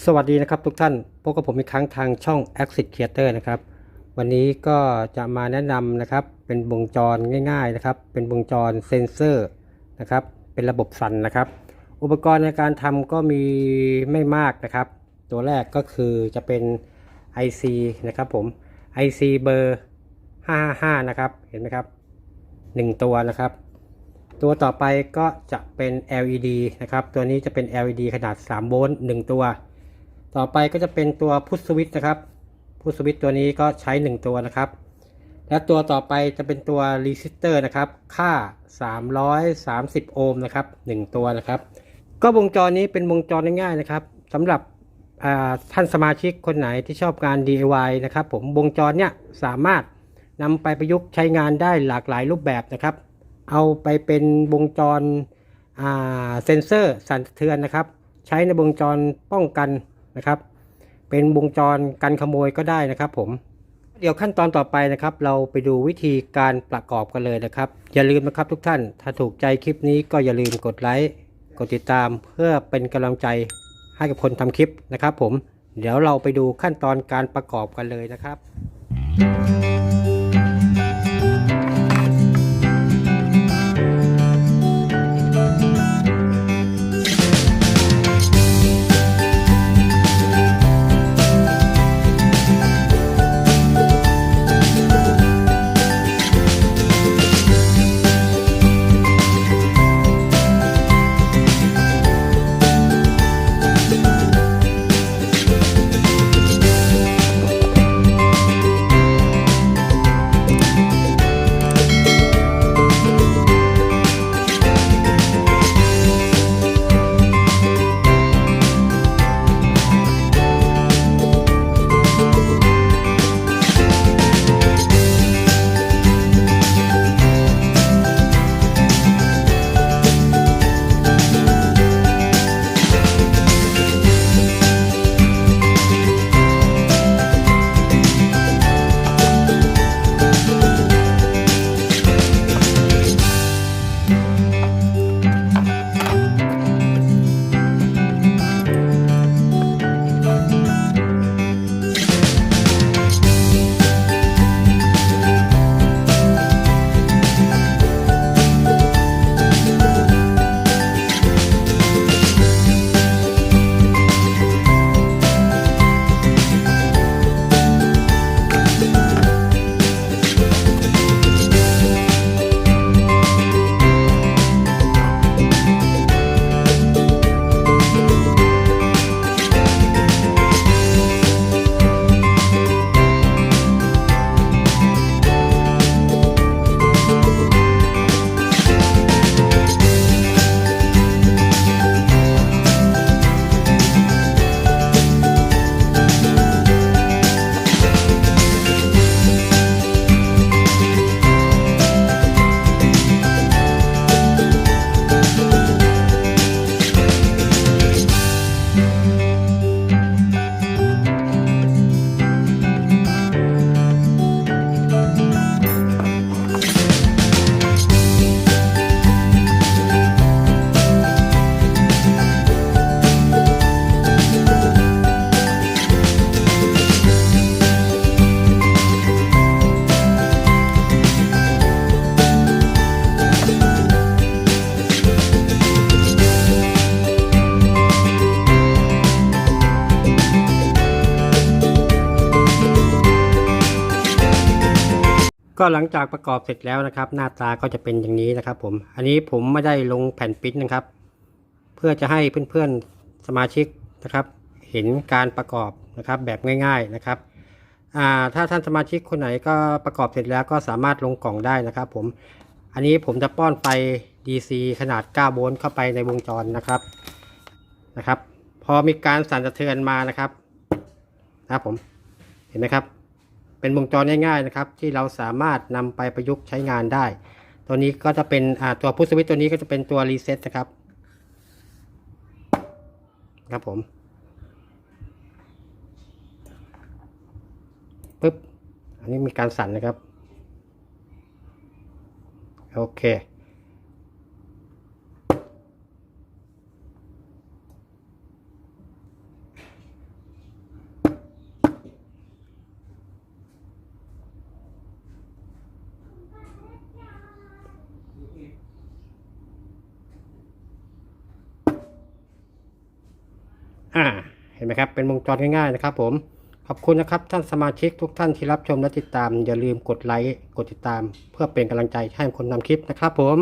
สวัสดีนะครับทุกท่านพบกับผมอีกครั้งทางช่อง Exit Creator นะครับ วันนี้ก็จะมาแนะนำนะครับ เป็นวงจรง่าย ๆนะครับ เป็นวงจรเซนเซอร์นะครับ เป็นระบบสั่นนะครับ อุปกรณ์ในการทำก็มีไม่มากนะครับ ตัวแรกก็คือจะเป็น IC นะครับผม IC เบอร์ 555 นะครับ เห็นไหมครับ 1 ตัวนะครับ ตัวต่อไปก็จะเป็น LED นะครับ ตัวนี้จะเป็น LED ขนาด 3 โวลต์ 1 ตัว ต่อไปก็จะเป็นตัวพุทสวิตนะครับ พุทสวิตตัวนี้ก็ใช้ 1 ตัวนะครับ และตัวต่อไปจะเป็นตัวรีสิสเตอร์นะครับ ค่า 330 โอห์มนะครับ 1 ตัวนะครับ ก็วงจรนี้เป็นวงจรง่ายๆนะครับสำหรับท่านสมาชิกคนไหนที่ชอบการ DIY นะครับ ผมวงจรเนี้ยสามารถนำไปประยุกต์ใช้งานได้หลากหลายรูปแบบนะครับ เอาไปเป็นวงจรเซนเซอร์สั่นสะเทือนนะครับ ใช้ในวงจรป้องกัน นะครับ เป็นวงจรกันขโมยก็ได้นะครับผมเดี๋ยวขั้นตอนต่อไปนะครับ เราไปดูวิธีการประกอบกันเลยนะครับ อย่าลืมนะครับทุกท่านถ้าถูกใจคลิปนี้ก็อย่าลืมกดไลค์กดติดตามเพื่อเป็นกำลังใจให้กับคนทำคลิปนะครับ ผมเดี๋ยวเราไปดูขั้นตอนการประกอบกันเลยนะครับ ก็หลังจากประกอบเสร็จแล้วนะครับ หน้าตาก็จะเป็นอย่างนี้นะครับ ผม อันนี้ผมไม่ได้ลงแผ่นปิ้นนะครับ เพื่อจะให้เพื่อนๆสมาชิกนะครับ เห็นการประกอบนะครับ แบบง่าย ๆนะครับอ่าถ้าท่านสมาชิกคนไหนก็ประกอบเสร็จแล้วก็สามารถลงกล่องได้นะครับ ผม อันนี้ผมจะป้อนไฟ DC ขนาด 9 โวลต์เข้าไปในวงจรนะครับนะครับ พอมีการสั่นสะเทือนมานะครับ นะครับผม เห็นไหมครับ เป็นวงจรง่ายๆนะครับที่เราสามารถนำไปประยุกต์ใช้งานได้ ตัวนี้ก็จะเป็นตัวพุทสวิตตัวนี้ก็จะเป็นตัวรีเซ็ตนะครับครับผมปึ๊บอันนี้มีการสั่นนะครับ โอเค อ่า เห็นไหมครับ เป็นวงจรง่ายๆนะครับผม ขอบคุณนะครับท่านสมาชิกทุกท่านที่รับชมและติดตาม อย่าลืมกดไลค์ กดติดตาม เพื่อเป็นกำลังใจให้คนนำคลิปนะครับผม